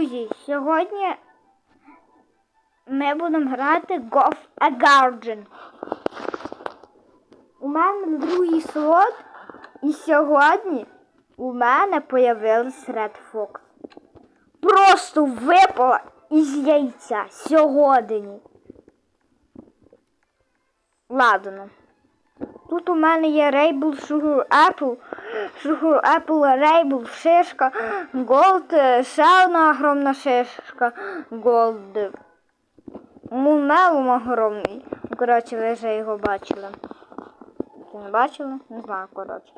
Друзі, сьогодні ми будемо грати Golf a Garden. У мене другий слот, і сьогодні у мене появилась Red Fox. Просто випала із яйця сьогодні. Ладно. Тут у мене є Rainbow Sugar Apple, Sugar Apple, Rainbow шишка, е, ще одна огромна шишка, Gold. Мумелум огромний. Коротше, ви вже його бачили. Чи не бачили? Не знаю, коротше.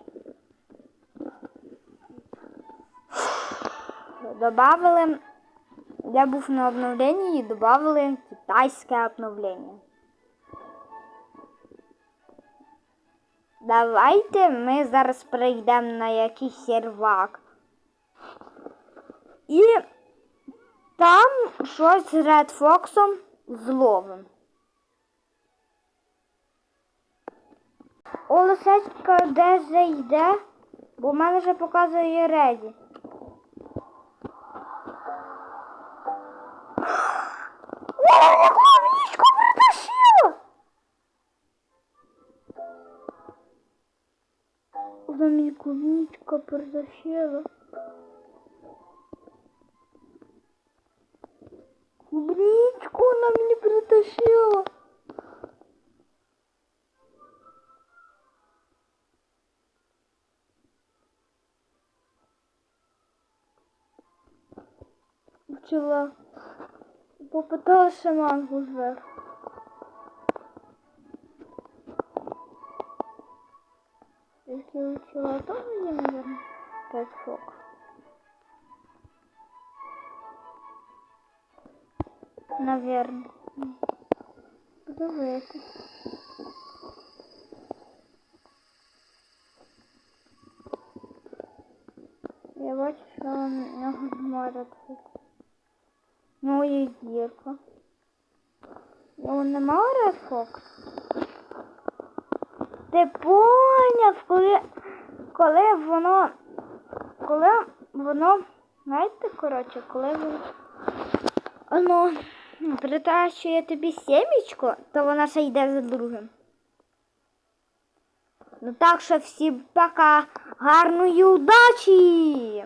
Добавили, я був на обновленні і додали китайське обновлення. Давайте ми зараз прийдемо на якийсь сервак. І там щось з Ред Фоксом зловим. Олесечка де зайде, бо в мене вже показує реді. Вона мені клубничка притащила. Клубничку вона мені притащила. Вчила. Попиталася мангу зверху. Если учила, то я, наверное, пять фок. Наверное. Подивити. Я бачу, що у нього немає тут. Ну і дірка. Ну нема Red Fox? Ти поняв, коли, коли воно, коли воно, знаєте, коротше, коли воно, воно притащує тобі сімечко, то вона ще йде за другим. Ну так що всім пока, гарної удачі!